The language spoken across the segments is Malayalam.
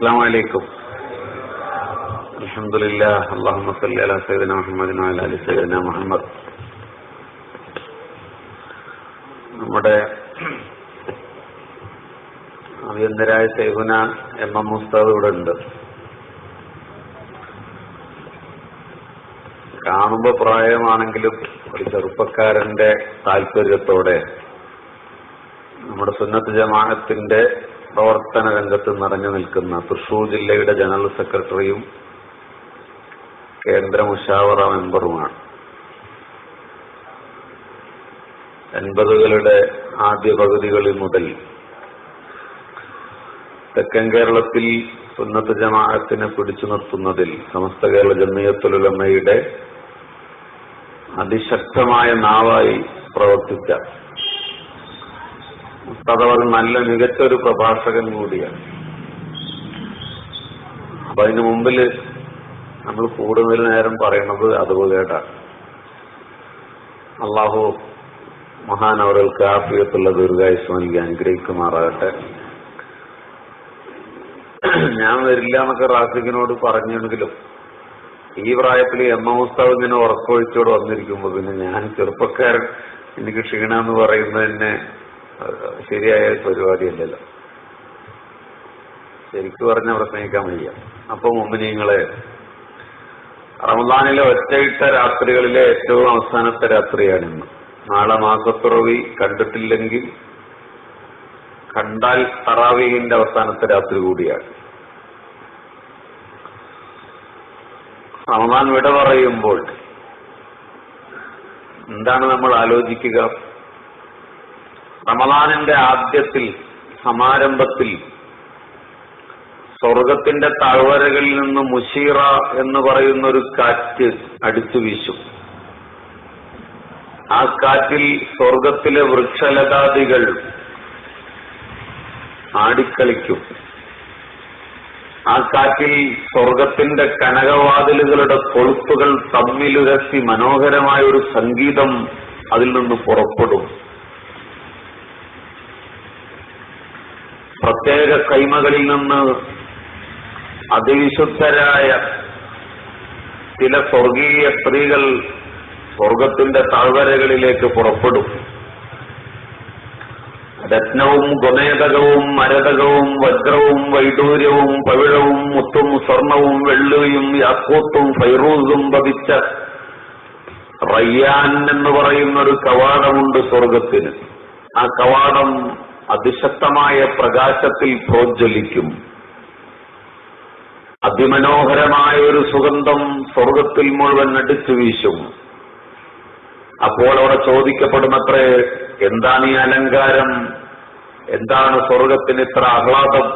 السلام عليكم الحمد لله اللهم صل على سيدنا محمد وعلى ال سيدنا محمد നമ്മുടെ അഭ്യന്തരായ സൈഹുന എം എം മുസ്താദ് ഇവിടെ ഉണ്ട് കാണുമ്പോ പ്രായമാണെങ്കിലും ഒരു ചെറുപ്പക്കാരന്റെ താല്പര്യത്തോടെ നമ്മുടെ സുന്നത്ത് ജമാഅത്തിന്റെ പ്രവർത്തന രംഗത്ത് നിറഞ്ഞു നിൽക്കുന്ന തൃശൂർ ജില്ലയുടെ ജനറൽ സെക്രട്ടറിയും കേന്ദ്ര മുഷാവറ മെമ്പറുമാണ്. എൺപതുകളുടെ ആദ്യ പകുതികളിൽ മുതൽ തെക്കൻ കേരളത്തിൽ സുന്നത്ത് ജമാഅത്തിനെ പിടിച്ചു നിർത്തുന്നതിൽ സമസ്ത കേരള ജമിയത്തുലമയുടെ അതിശക്തമായ നാവായി പ്രവർത്തിച്ച ഉസ്താദ് അവർ നല്ല മികച്ച ഒരു പ്രഭാഷകൻ കൂടിയാണ്. അപ്പൊ അതിന് മുമ്പിൽ നമ്മൾ കൂടുതൽ നേരം പറയുന്നത് അതുപോലെയാണ് അള്ളാഹു മഹാനവറുകൾക്ക് ആഫിയത്തുള്ള ദീർഘായുസ് നൽകി അനുഗ്രഹിക്കുമാറാകട്ടെ. ഞാൻ വരില്ല എന്നൊക്കെ റാസിഖിനോട് പറഞ്ഞെങ്കിലും ഈ പ്രായത്തിൽ എം എം ഇങ്ങനെ ഉറക്കൊഴിച്ചോട് വന്നിരിക്കുമ്പോ പിന്നെ ഞാൻ ചെറുപ്പക്കാരൻ എനിക്ക് ക്ഷീണമെന്ന് പറയുന്നതിനെ ശരിയായ പരിപാടിയല്ലല്ലോ. ശരിക്കു പറഞ്ഞ പ്രസംഗിക്കാൻ വയ്യ. അപ്പൊ മുമ്പിനിങ്ങളെ റമദാനിലെ ഒറ്റയിട്ട രാത്രികളിലെ ഏറ്റവും അവസാനത്തെ രാത്രിയാണിന്ന് നാളെ മാസത്തുറവി കണ്ടിട്ടില്ലെങ്കിൽ കണ്ടാൽ തറാവീഹിന്റെ അവസാനത്തെ രാത്രി കൂടിയാണ്. റമദാൻ വിട പറയുമ്പോൾ എന്താണ് നമ്മൾ ആലോചിക്കുക? റമദാനിന്റെ ആദ്യത്തിൽ സമാരംഭത്തിൽ സ്വർഗത്തിന്റെ താഴ്വരകളിൽ നിന്ന് മുഷീറ എന്ന് പറയുന്ന ഒരു കാറ്റ് അടിച്ചു വീശും. ആ കാറ്റിൽ സ്വർഗത്തിലെ വൃക്ഷലതാദികൾ ആടിക്കളിക്കും. ആ കാറ്റിൽ സ്വർഗത്തിന്റെ കനകവാതിലുകളുടെ കൊളുത്തുകൾ തമ്മിലുരസി മനോഹരമായ ഒരു സംഗീതം അതിൽ നിന്ന് പുറപ്പെടും. പ്രത്യേക കൈമകളിൽ നിന്ന് അതിവിശുദ്ധരായ ചില സ്വർഗീയ സ്ത്രീകൾ സ്വർഗത്തിന്റെ താഴ്വരകളിലേക്ക് പുറപ്പെടും. രത്നവും ഗുണേതകവും മരതകവും വജ്രവും വൈഡൂര്യവും പവിഴവും മുത്തും സ്വർണവും വെള്ളിയും യാക്കൂത്തും ഫൈറൂസും പതിച്ച റയ്യാൻ എന്ന് പറയുന്ന ഒരു കവാടമുണ്ട് സ്വർഗത്തിന്. ആ കവാടം അതിശക്തമായ പ്രകാശത്തിൽ പ്രോജ്വലിക്കും അതിമനോഹരമായ ഒരു സുഗന്ധം സ്വർഗത്തിൽ മുഴുവൻ അടിച്ചു വീശും. അപ്പോൾ അവിടെ ചോദിക്കപ്പെടുമത്രേ എന്താണ് ഈ അലങ്കാരം? എന്താണ് സ്വർഗത്തിന് ഇത്ര ആഹ്ലാദം?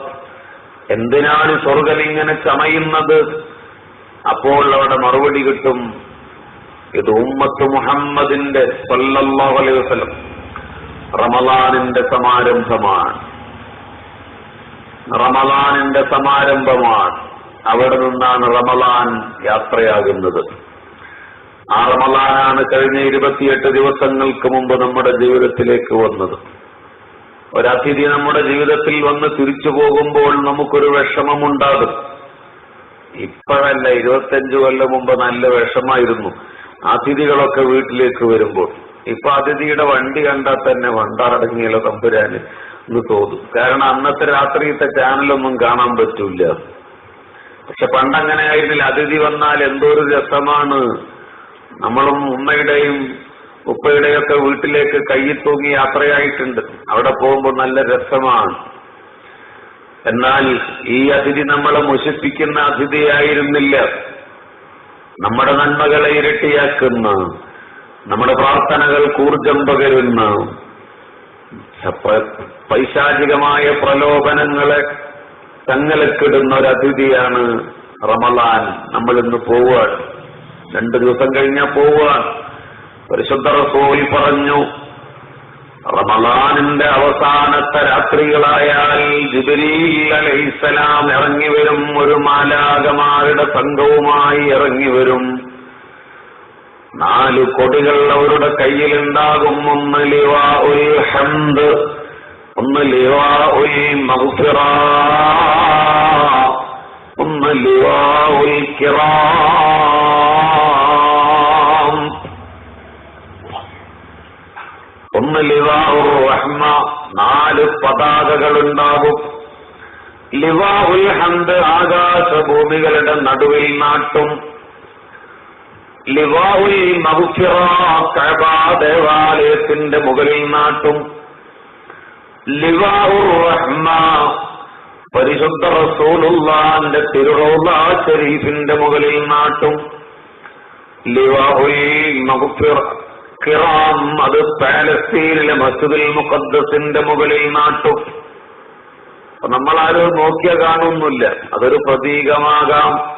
എന്തിനാണ് സ്വർഗം ഇങ്ങനെ ചമയുന്നത്? അപ്പോൾ അവിടെ മറുപടി കിട്ടും. ഇത് ഉമ്മത്ത് മുഹമ്മദിന്റെ സല്ലല്ലാഹു അലൈഹി വസല്ലം. റമലാനിന്റെ സമാരംഭമാണ്. റമലാനിന്റെ സമാരംഭമാണ് അവിടെ നിന്നാണ് റമലാൻ യാത്രയാകുന്നത്. ആ റമലാനാണ് കഴിഞ്ഞ ഇരുപത്തിയെട്ട് ദിവസങ്ങൾക്ക് മുമ്പ് നമ്മുടെ ജീവിതത്തിലേക്ക് വന്നത്. ഒരതിഥി നമ്മുടെ ജീവിതത്തിൽ വന്ന് തിരിച്ചു പോകുമ്പോൾ നമുക്കൊരു വിഷമമുണ്ടാകും. ഇപ്പോഴല്ല ഇരുപത്തിയഞ്ചു കൊല്ലം മുമ്പ് നല്ല വിഷമായിരുന്നു. അതിഥികളൊക്കെ വീട്ടിലേക്ക് വരുമ്പോൾ. ഇപ്പൊ അതിഥിയുടെ വണ്ടി കണ്ടാൽ തന്നെ വണ്ടാറടങ്ങിയല്ലോ തമ്പുരാന് എന്ന് തോന്നും. കാരണം അന്നത്തെ രാത്രിയിലത്തെ ചാനലൊന്നും കാണാൻ പറ്റൂല. പക്ഷെ പണ്ടങ്ങനെ ആയിരുന്നില്ല. അതിഥി വന്നാൽ എന്തോ ഒരു രസമാണ്. നമ്മളും ഉമ്മയുടെയും ഉപ്പയുടെയും ഒക്കെ വീട്ടിലേക്ക് കയ്യിൽ തൂങ്ങി യാത്രയായിട്ടുണ്ട്. അവിടെ പോകുമ്പോൾ നല്ല രസമാണ്. എന്നാൽ ഈ അതിഥി നമ്മളെ മുഷിപ്പിക്കുന്ന അതിഥിയായിരുന്നില്ല. നമ്മുടെ നന്മകളെ ഇരട്ടിയാക്കുന്ന നമ്മുടെ പ്രാർത്ഥനകൾ കൂർജം പകരുന്ന പൈശാചികമായ പ്രലോഭനങ്ങളെ തങ്ങലക്കിടുന്ന ഒരു അതിഥിയാണ് റമലാൻ. നമ്മൾ ഇന്ന് പോവുകയാണ്. രണ്ടു ദിവസം കഴിഞ്ഞാൽ പോവുകയാണ്. പരിശുദ്ധ റസൂൽ പറഞ്ഞു റമലാനിന്റെ അവസാനത്തെ രാത്രികളായാൽ ജിബരീൽ അലൈസലാം ഇറങ്ങി വരും. ഒരു മാലാകമാരുടെ സംഘവുമായി ഇറങ്ങി വരും. നാല് കൊടികൾ അവരുടെ കയ്യിലുണ്ടാകും. ഒന്ന് ലിവ ഒരു ഹന്ത് ഒന്ന് ലിവ ഒരു മഹുഫിറ ഒന്ന് ലിവ ഒരു കിറ ഒന്ന് ലിവ ഒരു റഹ്മ നാല് പതാകകളുണ്ടാകും. ലിവ ഒരു ഹന്ത് ആകാശഭൂമികളുടെ നടുവിൽ നാട്ടും. ലിവാഉൽ മഹ്ഫിറ കഅബ ദേവാലയത്തിന്റെ മുകളിൽ നാട്ടും. ലിവാഉർ റഹ്മ പരിശുദ്ധ റസൂലുള്ളാന്റെ തിരുറൗള ഷരീഫിന്റെ മുകളിൽ നാട്ടും. ലിവാഉൽ മഗ്ഫിറ കിറാം അത് പാലസ്തീനിലെ മസ്ജിദുൽ മുഖദ്ദസിന്റെ മുകളിൽ നാട്ടും. നമ്മൾ നമ്മളാരും നോക്കിയ കാണുന്നില്ല അതൊരു പ്രതീകമാകാം.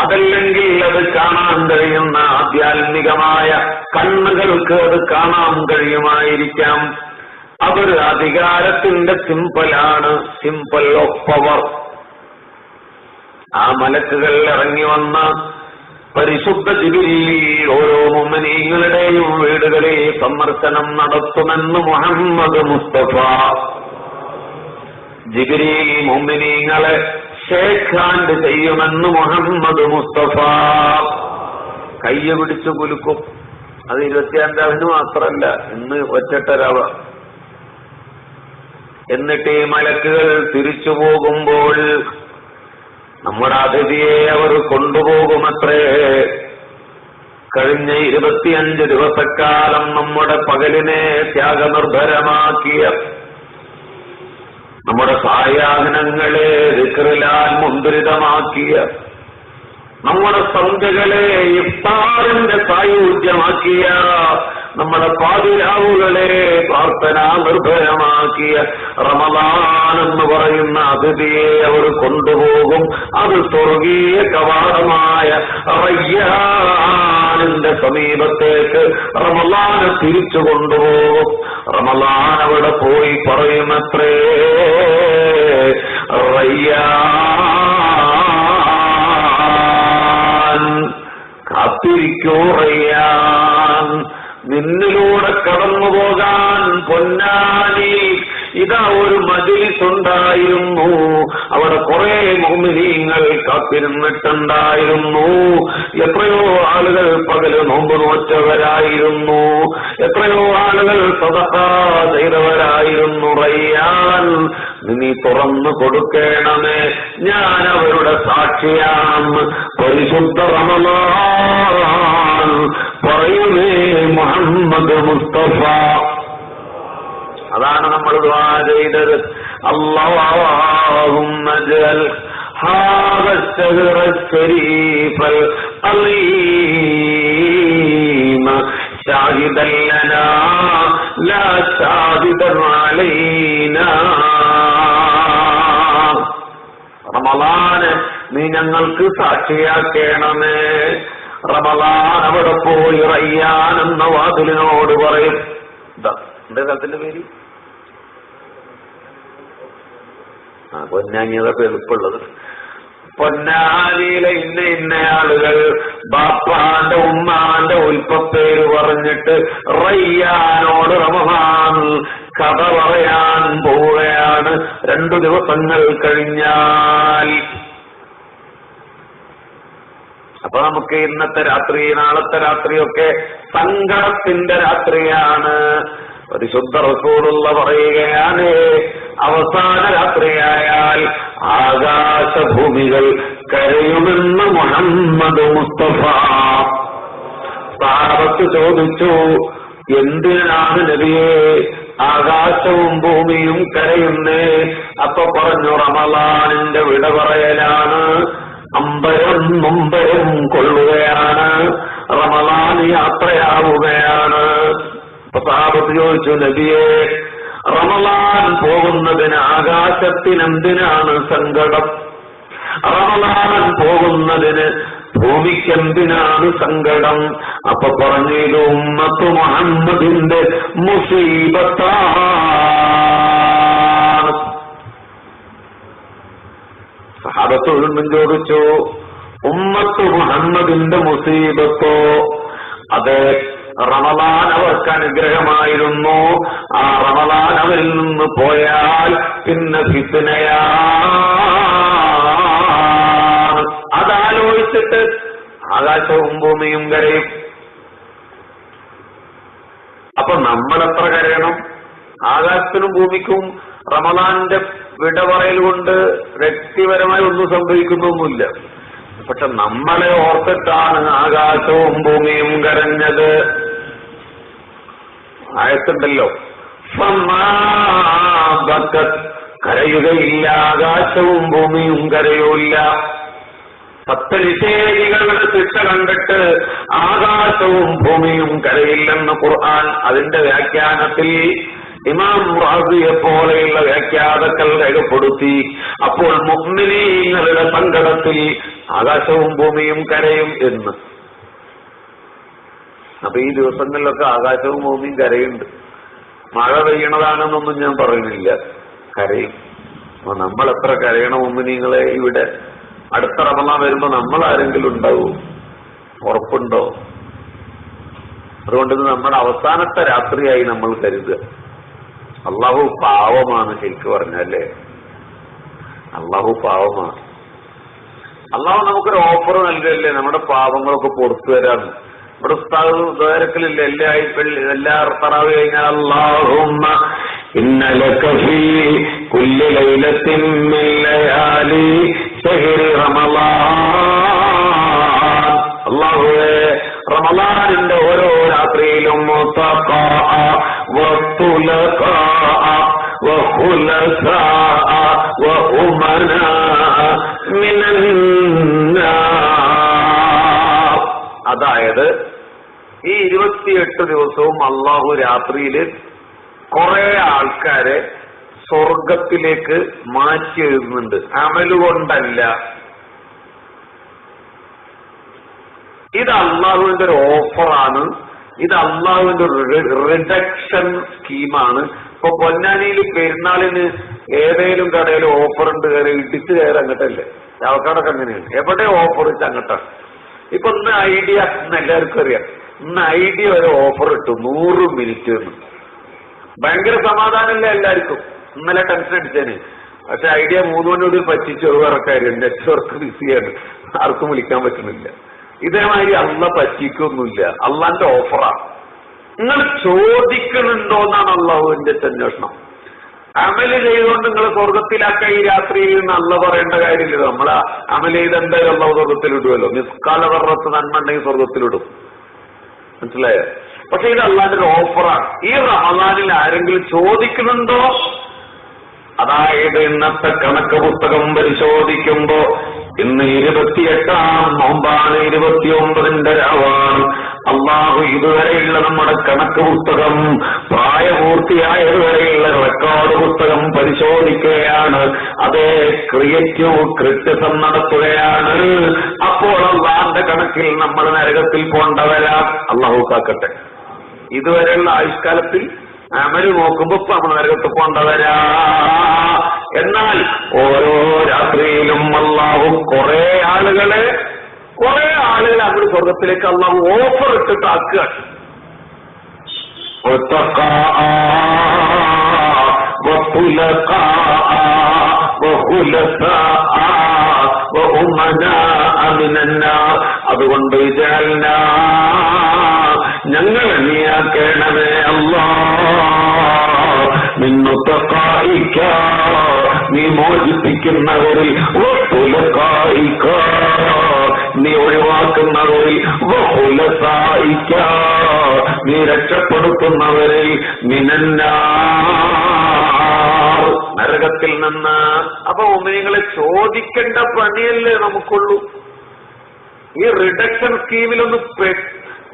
അതല്ലെങ്കിൽ അത് കാണാൻ കഴിയുന്ന ആധ്യാത്മികമായ കണ്ണുകൾക്ക് അത് കാണാൻ കഴിയുമായിരിക്കാം. അതൊരു അധികാരത്തിന്റെ സിമ്പലാണ് സിമ്പൽ ഓഫ് പവർ. ആ മലക്കുകൾ ഇറങ്ങി വന്ന പരിശുദ്ധ ജിബിരിയിൽ ഓരോ മുമ്മനീങ്ങളുടെയും വീടുകളിൽ സന്ദർശനം നടത്തുമെന്ന് മുഹമ്മദ് മുസ്തഫ. ജിബിരി മുമ്മിനീങ്ങളെ ഷേഖാണ്ട് ചെയ്യുമെന്ന് മുഹമ്മദ് മുസ്തഫ. കയ്യ പിടിച്ചു കുലുക്കും. അത് ഇരുപത്തിയഞ്ചാവിന് മാത്രമല്ല ഇന്ന് ഒറ്റട്ടരവ. എന്നിട്ട് ഈ മലക്കുകൾ തിരിച്ചു പോകുമ്പോൾ നമ്മുടെ അതിഥിയെ അവർ കൊണ്ടുപോകുമത്രേ. കഴിഞ്ഞ ഇരുപത്തിയഞ്ച് ദിവസക്കാലം നമ്മുടെ പകലിനെ ത്യാഗനിർഭരമാക്കിയ നമ്മുടെ സായാഹനങ്ങളെ ഋക്കറിലാൽ മുദ്രിതമാക്കിയ നമ്മുടെ സന്ധ്യകളെ ഇഫ്താറിന്റെ സായുജ്യമാക്കിയ നമ്മുടെ പാതിരാവുകളെ പ്രാർത്ഥനാ നിർഭരമാക്കിയ റമദാൻ എന്ന് പറയുന്ന അതിഥിയെ അവർ കൊണ്ടുപോകും. അത് സ്വർഗീയ കവാടമായ റയ്യാനിന്റെ സമീപത്തേക്ക് റമലാനെ തിരിച്ചു കൊണ്ടുപോകും. റമലാൻ അവിടെ പോയി പറയുമത്രേ റയ്യാൻ കാത്തിരിക്കൂ റയ്യാൻ. നിന്നിലൂടെ കടന്നു പോകാൻ പൊന്നാനി ഇതാ ഒരു മജിലിസ് ഉണ്ടായിരുന്നു അവിടെ കുറെ മോമിനീങ്ങൾ കാത്തിരുന്നിട്ടുണ്ടായിരുന്നു. എത്രയോ ആളുകൾ പകൽ നോമ്പ് നോറ്റവരായിരുന്നു. എത്രയോ ആളുകൾ സദഹ ചെയ്തവരായിരുന്നു റയ്യാൻ. നീ തുറന്നു കൊടുക്കണമേ ഞാൻ അവരുടെ സാക്ഷിയാണ്. പരിശുദ്ധ റമലാൻ പറയുമേ മുഹമ്മദ് മുസ്തഫ. അതാണ് നമ്മൾ ദ്വാ ചെയ്തത് اللهم اجعل هذا الشهر الشريف العظيم شاهدا لنا لا شاهدا علينا റമലാന് നീ ഞങ്ങൾക്ക് സാക്ഷിയാക്കണമേ റമലാൻ അവിടെ പോയി റയ്യാൻ എന്ന വാതിലിനോട് പറയും എന്താ എന്റെ സ്ഥലത്തിന്റെ പേര് ആ പൊന്നാങ്ങിയതൊക്കെ എളുപ്പമുള്ളത് പൊന്നാനിയിലെ ഇന്ന ഇന്ന ആളുകൾ ബാപ്പാന്റെ ഉമ്മാന്റെ ഉൽപ്പപ്പേര് പറഞ്ഞിട്ട് റയ്യാനോട് റമഹാൻ കഥ പറയാൻ പോവുകയാണ്. രണ്ടു ദിവസങ്ങൾ കഴിഞ്ഞാൽ. അപ്പൊ നമുക്ക് ഇന്നത്തെ രാത്രി നാളത്തെ രാത്രിയൊക്കെ സങ്കടത്തിന്റെ രാത്രിയാണ്. പരിശുദ്ധ റസൂലുള്ള പറയുകയാണ് അവസാന രാത്രിയായാൽ ആകാശഭൂമികൾ കരയുമെന്ന് മുഹമ്മദ് മുസ്തഫ. സാറത്ത് ചോദിച്ചു എന്തിനാണ് നബിയെ ആകാശവും ഭൂമിയും കരയുന്നേ? അപ്പൊ പറഞ്ഞു റമലാനിന്റെ വിട പറയലാണ് അമ്പരം നൊമ്പരം കൊള്ളുകയാണ് റമലാൻ യാത്രയാവുകയാണ്. അപ്പൊ സഹാബത്ത് ചോദിച്ചു നബിയെ റമലാൻ പോകുന്നതിന് ആകാശത്തിനെന്തിനാണ് സങ്കടം? റമലാൻ പോകുന്നതിന് ഭൂമിക്കെന്തിനാണ് സങ്കടം? അപ്പൊ പറഞ്ഞു ഉമ്മത്തു മുഹമ്മദിന്റെ മുസീബത്താണ്. സഹാബത്ത് വീണ്ടും ചോദിച്ചു ഉമ്മത്ത് മുഹമ്മദിന്റെ മുസീബത്തോ? അത് റമലാൻ അവർക്ക് അനുഗ്രഹമായിരുന്നു ആ റമലാൻ അവരിൽ നിന്ന് പോയാൽ പിന്നെ ഫിത്തനയാണ്. അതാലോചിച്ചിട്ട് ആകാശവും ഭൂമിയും കരയും. അപ്പൊ നമ്മൾ എത്ര കരയണം? ആകാശത്തിനും ഭൂമിക്കും റമദാന്റെ വിട കൊണ്ട് വ്യക്തിപരമായി ഒന്നും സംഭവിക്കുന്നൊന്നുമില്ല. പക്ഷെ നമ്മളെ ഓർത്തിട്ടാണ് ആകാശവും ഭൂമിയും കരഞ്ഞത്. ആയത്തുണ്ടല്ലോ. കരയുകയില്ല ആകാശവും ഭൂമിയും കരയൂല്ല സത്യനിഷേധികളുടെ ശിക്ഷ കണ്ടിട്ട് ആകാശവും ഭൂമിയും കരയില്ലെന്ന് ഖുർആൻ അതിന്റെ വ്യാഖ്യാനത്തിൽ ഇമാം റാസിയെ പോലെയുള്ള വ്യാഖ്യാതാക്കൾ രേഖപ്പെടുത്തി. അപ്പോൾ മുഗ്മിനീങ്ങളുടെ സങ്കടത്തിൽ ആകാശവും ഭൂമിയും കരയും എന്ന്. അപ്പൊ ഈ ദിവസങ്ങളിലൊക്കെ ആകാശവും ഭൂമിയും കരയുണ്ട്. മഴ പെയ്യണതാണെന്നൊന്നും ഞാൻ പറയുന്നില്ല. കരയും. അപ്പൊ നമ്മൾ എത്ര കരയണ മുമ്പിനിങ്ങളെ ഇവിടെ അടുത്ത റമണ വരുമ്പോ നമ്മൾ ആരെങ്കിലും ഉണ്ടാവും? ഉറപ്പുണ്ടോ? അതുകൊണ്ട് നമ്മുടെ അവസാനത്തെ രാത്രിയായി നമ്മൾ കരുതുക. അള്ളാഹു പാവമാണ് ശരിക്കും പറഞ്ഞല്ലേ? അള്ളാഹു പാവമാണ്. അള്ളാഹു നമുക്കൊരു ഓഫർ നൽകല്ലേ? നമ്മുടെ പാവങ്ങളൊക്കെ പുറത്തു വരാന്ന് ഇവിടെ ഉസ്താദ് ദ്വാരക്കലില്ല എല്ലാ ആയിപ്പള്ളി എല്ലാ തറാവ് കഴിഞ്ഞാൽ അള്ളാഹുമ്മ ഇന്നലക ഫീ കുല്ലി ലൈലത്തിൻ മിൻ ലയാലി ശഹ്രി റമളാൻ അള്ളാഹുവേ റമളാനിന്റെ ഓരോ രാത്രിയിലും മുത്തഖാഅ വത്തുലഖാഅ وخلفاء وأمناء من النار അതായത് ഈ ഇരുപത്തിയെട്ട് ദിവസവും അള്ളാഹു രാത്രിയിൽ കുറെ ആൾക്കാരെ സ്വർഗത്തിലേക്ക് മാറ്റി എഴുതുന്നുണ്ട്. അമലുകൊണ്ടല്ല ഇത് അള്ളാഹുവിന്റെ ഒരു ഓഫറാണ്. ഇത് അള്ളാഹുവിന്റെ ഒരു റിഡക്ഷൻ സ്കീമാണ് ഇപ്പൊ പൊന്നാനിയിൽ പെരുന്നാളിന് ഏതെങ്കിലും കടയിൽ ഓഫർ ഉണ്ട് കയറി ഇടിച്ചു കയറി അങ്ങട്ടല്ലേ? ആൾക്കാരൊക്കെ അങ്ങനെയാണ്. എവിടെ ഓഫർ വെച്ച് അങ്ങട്ടാണ് ഇപ്പൊ ഇന്ന് ഐഡിയ ഇന്ന് എല്ലാവർക്കും അറിയാം. ഇന്ന് ഐഡിയ ഒരു ഓഫർ ഇട്ടു നൂറ് മിനിറ്റ് എന്ന്. ഭയങ്കര സമാധാനമില്ല എല്ലാവർക്കും? ഇന്നലെ ടെൻഷൻ അടിച്ചേന്. പക്ഷെ ഐഡിയ മൂന്ന് മണിയോട് വേറെ കാര്യം നെറ്റ്വർക്ക് ബിസിയാണ് ആർക്കും വിളിക്കാൻ പറ്റുന്നില്ല. ഇതേമാതിരി അള്ള പറ്റിക്കൊന്നുമില്ല. അള്ളാന്റെ ഓഫറാണ് നിങ്ങൾ ചോദിക്കുന്നുണ്ടോ എന്നാണ് അള്ളാഹുവിന്റെ അന്വേഷണം. അമൽ ചെയ്തുകൊണ്ട് നിങ്ങൾ സ്വർഗത്തിലാക്ക ഈ രാത്രിയിൽ നിന്ന് പറയേണ്ട കാര്യമില്ല. നമ്മൾ അമൽ ചെയ്ത് എന്തായാലും അള്ളാഹു സ്വർഗത്തിലിടുമല്ലോ നിസ്കാല വർണത്ത് നന്മ ഉണ്ടെങ്കിൽ സ്വർഗത്തിലിടും മനസ്സിലായോ? പക്ഷെ ഇത് അള്ളാന്റെ ഒരു ഓഫറാണ്. ഈ റമദാനിൽ ആരെങ്കിലും ചോദിക്കുന്നുണ്ടോ? അതായത് ഇന്നത്തെ കണക്ക് പുസ്തകം പരിശോധിക്കുമ്പോ ഇന്ന് ഇരുപത്തിയെട്ടാം നോമ്പാണ് ഇരുപത്തിയൊമ്പതിന്റെ രാവാണ്. അള്ളാഹു ഇതുവരെയുള്ള നമ്മുടെ കണക്ക് പുസ്തകം പ്രായപൂർത്തിയായതുവരെയുള്ള റെക്കോർഡ് പുസ്തകം പരിശോധിക്കുകയാണ്. അതേ ക്രിയേറ്റീവ് ക്രിറ്റിസം നടത്തുകയാണ്. അപ്പോൾ അള്ളാന്റെ കണക്കിൽ നമ്മൾ നരകത്തിൽ പോണ്ടവരാ. അള്ളാഹു കാക്കട്ടെ. ഇതുവരെയുള്ള ആയുഷ്കാലത്തിൽ അമര് നോക്കുമ്പോ നമ്മൾ നരകത്ത് പോണ്ടവരാ. എന്നാൽ ഓരോ രാത്രിയിലും അള്ളാഹു കുറെ ആളുകളെ ആളുകൾ സ്വർഗത്തിലേക്ക് അള്ളാഹു ഓഫർ ഇട്ടിട്ട് ആക്കുക. അതുകൊണ്ട് വിചാരണ ഞങ്ങൾ നീയാക്കേണമേ അല്ലാ നിന്നുത്തക്കായിക്ക നീ മോചിപ്പിക്കുന്നവരിൽ വഹുലക്കായിക്ക. നീ ഒഴിവാക്കുന്നവരിൽ നീ രക്ഷപ്പെടുത്തുന്നവരിൽ മിനന്നാ. നരകത്തിൽ നിന്ന് അപ്പൊ ഉമ്മയങ്ങളെ ചോദിക്കേണ്ട പണിയല്ലേ നമുക്കുള്ളൂ. ഈ റിഡക്ഷൻ സ്കീമിലൊന്ന്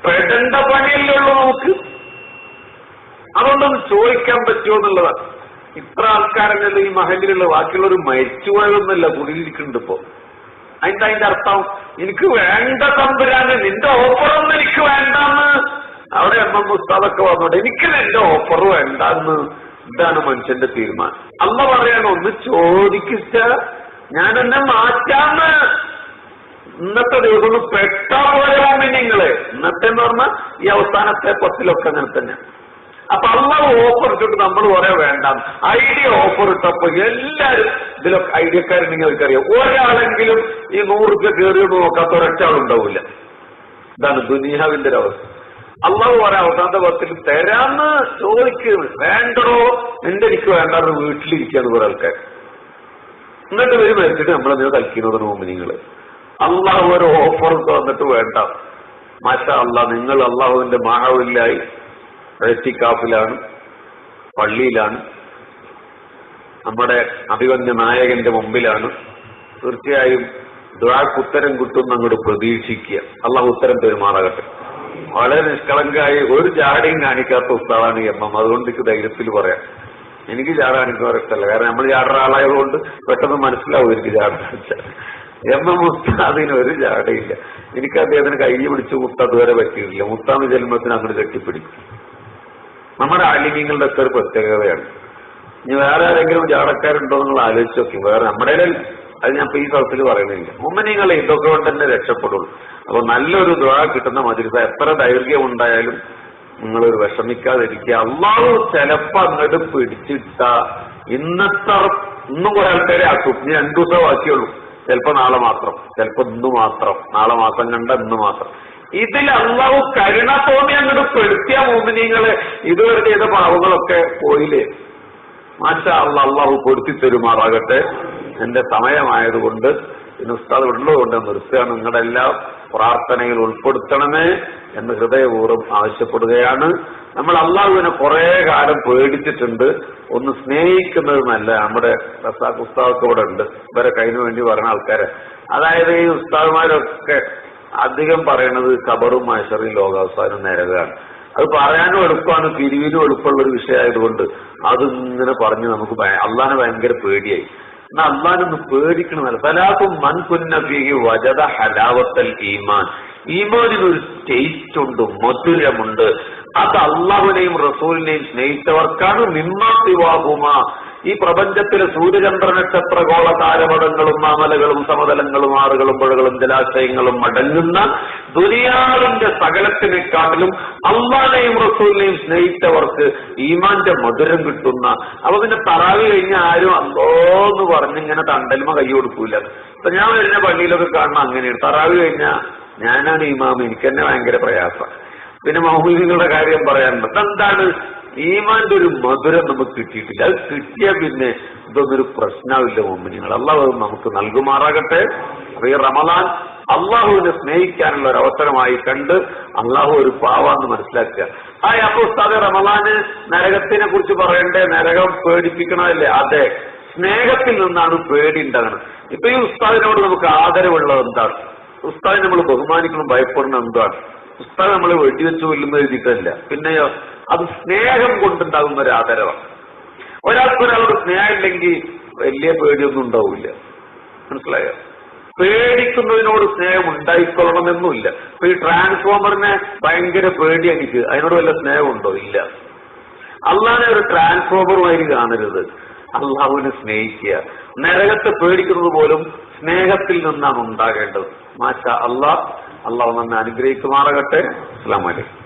പെടേണ്ട പണിയല്ലേ ഉള്ളൂ നമുക്ക്. അതുകൊണ്ടൊന്ന് ചോദിക്കാൻ പറ്റുമോ എന്നുള്ളതാണ്. ഇത്ര ആൾക്കാരല്ലേ ഈ മഹലിലുള്ള ബാക്കിയുള്ളവർ മരിച്ചുപോയതൊന്നുമല്ല കുടിയിരിക്കുന്നുണ്ട് ഇപ്പോ. അതിന്റെ അതിന്റെ അർത്ഥം എനിക്ക് വേണ്ട തമ്പുരാന് നിന്റെ ഓഫറൊന്നും എനിക്ക് വേണ്ടെന്ന്. അവിടെ എം എം ഉസ്താദൊക്കെ വന്നോട്ടെ എനിക്ക് നിന്റെ ഓഫർ വേണ്ടെന്ന്. ഇതാണ് മനുഷ്യന്റെ തീരുമാനം. അല്ല പറയാണ് ഒന്ന് ചോദിക്കിച്ച ഞാൻ എന്നെ മാറ്റാന്ന്. ഇന്നത്തെ ദിവസം പെട്ടാ പോലെ നിങ്ങൾ ഇന്നത്തെ എന്ന് പറഞ്ഞാൽ ഈ അവസാനത്തെ പത്തിലൊക്കെ അങ്ങനെ തന്നെ അപ്പൊ അള്ളാഹ് ഓഫർ ഇട്ടിട്ട് നമ്മൾ ഒരേ വേണ്ട. ഐഡിയ ഓഫർ ഇട്ടപ്പോ എല്ലാരും ഇതിലൊക്കെ ഐഡിയക്കാരുണ്ടെങ്കിൽ അവർക്കറിയാം ഒരാളെങ്കിലും ഈ നൂറ് രൂപ കയറിയോട് നോക്കാത്ത ഒരൊറ്റ ആളുണ്ടാവില്ല ഇതാണ് ദുനിയാവിന്റെ ഒരു അവസ്ഥ. അള്ളാഹു പറയാം അവസാനത്തെ പത്തിൽ തരാന്ന് ചോദിക്കുന്നു വേണ്ടടോ എന്റെ എനിക്ക് വേണ്ടാന്ന് വീട്ടിലിരിക്കാന്ന് കുറെ ആൾക്കാർ എന്നിട്ട് ഇവർ മരിച്ചിട്ട് നമ്മളെന്തിനാ കളിക്കുന്നത് മുമ്പ് നിങ്ങൾ അള്ളാഹു ഒരു ഓഫർ തന്നിട്ട് വേണ്ട. മാഷ അള്ളാഹ് നിങ്ങൾ അള്ളാഹുവിന്റെ മാഹവില്ലായി റേറ്റിക്കാഫിലാണ് പള്ളിയിലാണ് നമ്മുടെ അഭിവന്യ നായകന്റെ മുമ്പിലാണ്. തീർച്ചയായും ദുരാക്ക് ഉത്തരം കിട്ടും അങ്ങോട്ട് പ്രതീക്ഷിക്കുക. അള്ളാഹ് ഉത്തരം പെരുമാറാകട്ടെ. വളരെ നിഷ്കളങ്കായി ഒരു ജാടയും കാണിക്കാത്ത ഉസ്താദാണ് എം എം അതുകൊണ്ട് എനിക്ക് ധൈര്യത്തിൽ പറയാം. എനിക്ക് ജാട കാണിക്കാൻ ഇഷ്ടമല്ല കാരണം നമ്മൾ ജാടുന്ന ആളായതുകൊണ്ട് പെട്ടെന്ന് മനസ്സിലാവും എനിക്ക് ജാട എം എം ഉസ്താദിന് ഒരു ജാടയില്ല. എനിക്ക് അദ്ദേഹത്തിന് കൈ പിടിച്ച് മുത്ത വരെ പറ്റിയിട്ടില്ല. മുത്താന്ന് ജന്മത്തിന് അങ്ങോട്ട് കെട്ടിപ്പിടിക്കും. നമ്മുടെ ആലിമ്യങ്ങളുടെ ഒക്കെ ഒരു പ്രത്യേകതയാണ്. ഇനി വേറെ ആരെങ്കിലും ജാടക്കാരുണ്ടോ നിങ്ങൾ ആലോചിച്ച് നോക്കി. വേറെ നമ്മുടെ അത് ഞാൻ ഈ സ്ഥലത്തിൽ പറയുന്നില്ല. മുമ്മനിങ്ങൾ ഇതൊക്കെ കൊണ്ട് തന്നെ രക്ഷപ്പെടുള്ളൂ. അപ്പൊ നല്ലൊരു ദുഴ കിട്ടുന്ന മജിലിസ എത്ര ദൈർഘ്യം ഉണ്ടായാലും നിങ്ങൾ വിഷമിക്കാതിരിക്കുക. അള്ളാഹു ചിലപ്പോ അങ്ങോട്ട് പിടിച്ചിട്ട ഇന്നത്തെ ഇന്നും കുറെ ആൾക്കാരെ ആക്കും. ഇനി രണ്ടു ദിവസം ബാക്കിയുള്ളൂ. ചിലപ്പോ നാളെ മാത്രം. ചിലപ്പോ ഇന്ന് മാത്രം. നാളെ മാസം കണ്ട ഇന്ന് മാത്രം. ഇതിൽ അള്ളാഹു കരുണ തോന്നി അങ്ങോട്ട് പെടുത്തിയ മോമിനിങ്ങൾ ഇതുവരെ ചെയ്ത പാവങ്ങളൊക്കെ പോയില്ലേ? മാഷ അള്ള അള്ളാഹു പൊരുത്തി തരുമാറാകട്ടെ. എന്റെ സമയമായതുകൊണ്ട് ഇന്ന് ഉസ്താദ് ഉള്ളതുകൊണ്ട് നിർത്തുകയാണ്. നിങ്ങളുടെ എല്ലാ പ്രാർത്ഥനയിൽ ഉൾപ്പെടുത്തണമേ എന്ന് ഹൃദയപൂർവം ആവശ്യപ്പെടുകയാണ്. നമ്മൾ അള്ളാഹുവിനെ കുറെ കാലം പേടിച്ചിട്ടുണ്ട്. ഒന്ന് സ്നേഹിക്കുന്നത് നല്ല നമ്മുടെ റസാഖ് ഉസ്താദൊക്കെ ഇവിടെ ഉണ്ട് ഇവരെ കഴിഞ്ഞു വേണ്ടി പറഞ്ഞ ആൾക്കാരെ. അതായത് ഈ ഉസ്താദ്മാരൊക്കെ അധികം പറയണത് കബറും മൈസറും ലോകാവസാനം നരകമാണ് അത് പറയാനും എളുപ്പമാണ് പിരിവിനും എളുപ്പമുള്ള ഒരു വിഷയമായതുകൊണ്ട് അതിങ്ങനെ പറഞ്ഞ് നമുക്ക് അള്ളാനെ ഭയങ്കര പേടിയായി. എന്നാ അള്ളാനൊന്ന് പേടിക്കണമല്ല. സലാത്തും മൻ കുന്നഫിഹി വജത ഹലാവത്തൽ ഈമാൻ. ഈമാനിനൊരു ടേസ്റ്റ് ഉണ്ട് മധുരമുണ്ട്. അത് അള്ളാഹുവിനെയും റസൂലിനെയും സ്നേഹിച്ചവർക്കാണ്. നിമ്മാത്തിവാകുമ ഈ പ്രപഞ്ചത്തിലെ സൂര്യചന്ദ്ര നക്ഷത്ര ഗോള താരപടങ്ങളും മാമലകളും സമതലങ്ങളും ആറുകളും പുഴകളും ജലാശയങ്ങളും അടങ്ങുന്ന ദുനിയാവിന്റെ സകലത്തിനെക്കാട്ടിലും അള്ളാനെയും റസൂലിനെയും സ്നേഹിച്ചവർക്ക് ഈമാന്റെ മധുരം കിട്ടുന്ന അപ്പൊ പിന്നെ തറാവി കഴിഞ്ഞ ആരും അന്തോ എന്ന് പറഞ്ഞ് ഇങ്ങനെ തണ്ടൽമ കൈ കൊടുക്കൂല. ഇപ്പൊ ഞാൻ വരുന്ന പള്ളിയിലൊക്കെ കാണണം അങ്ങനെയാണ്. തറാവി കഴിഞ്ഞ ഞാനാണ് ഇമാം എനിക്ക് തന്നെ ഭയങ്കര പ്രയാസം. പിന്നെ മൗലികളുടെ കാര്യം പറയാനുണ്ട് അതെന്താണ് ഈമാന്റെ ഒരു മധുരം നമുക്ക് കിട്ടിയിട്ടില്ല. അത് കിട്ടിയാൽ പിന്നെ ഇതൊന്നൊരു പ്രശ്നമില്ല മുമ്പിനിങ്ങൾ അള്ളാഹു നമുക്ക് നൽകുമാറാകട്ടെ. ഈ റമദാൻ അള്ളാഹുവിനെ സ്നേഹിക്കാനുള്ള ഒരു അവസരമായി കണ്ട് അള്ളാഹു ഒരു പാവാന്ന് മനസ്സിലാക്കുക. ആ അപ്പോസ്താദ് റമദാന് നരകത്തിനെ കുറിച്ച് പറയണ്ടേ? നരകം പേടിപ്പിക്കണമല്ലേ അതെ. സ്നേഹത്തിൽ നിന്നാണ് പേടി ഉണ്ടാകുന്നത് ഇപ്പൊ ഈ ഉസ്താദിനോട് നമുക്ക് ആദരവുള്ളത് എന്താണ്? ഉസ്താദിനെ നമ്മൾ ബഹുമാനിക്കണം ഭയപ്പെടണം എന്താണ്? ഉസ്താദ് നമ്മൾ വെടിവെച്ച് കൊല്ലുന്ന എഴുതിയിട്ടല്ല. പിന്നെയോ? അത് സ്നേഹം കൊണ്ടുണ്ടാകുന്ന ഒരു ആദരവാണ്. ഒരാൾക്ക് ഒരാളോട് സ്നേഹം ഇല്ലെങ്കിൽ വലിയ പേടിയൊന്നും ഉണ്ടാവില്ല. മനസ്സിലായോ? പേടിക്കുന്നതിനോട് സ്നേഹം ഉണ്ടായിക്കൊള്ളണമെന്നുമില്ല ഇപ്പൊ ഈ ട്രാൻസ്ഫോമറിനെ ഭയങ്കര പേടി എനിക്ക്. അതിനോട് വല്ല സ്നേഹമുണ്ടോ? ഇല്ല. അള്ളാനെ ഒരു ട്രാൻസ്ഫോമറുമായി കാണരുത്. അള്ളാഹുവിനെ സ്നേഹിക്കുക. നരകത്തെ പേടിക്കുന്നത് പോലും സ്നേഹത്തിൽ നിന്നാണ് ഉണ്ടാകേണ്ടത്. മാഷ അള്ളാഹ്. അള്ളാഹു നന്നെ അനുഗ്രഹിക്കുമാറാകട്ടെ. അസ്ലാം വലൈക്കും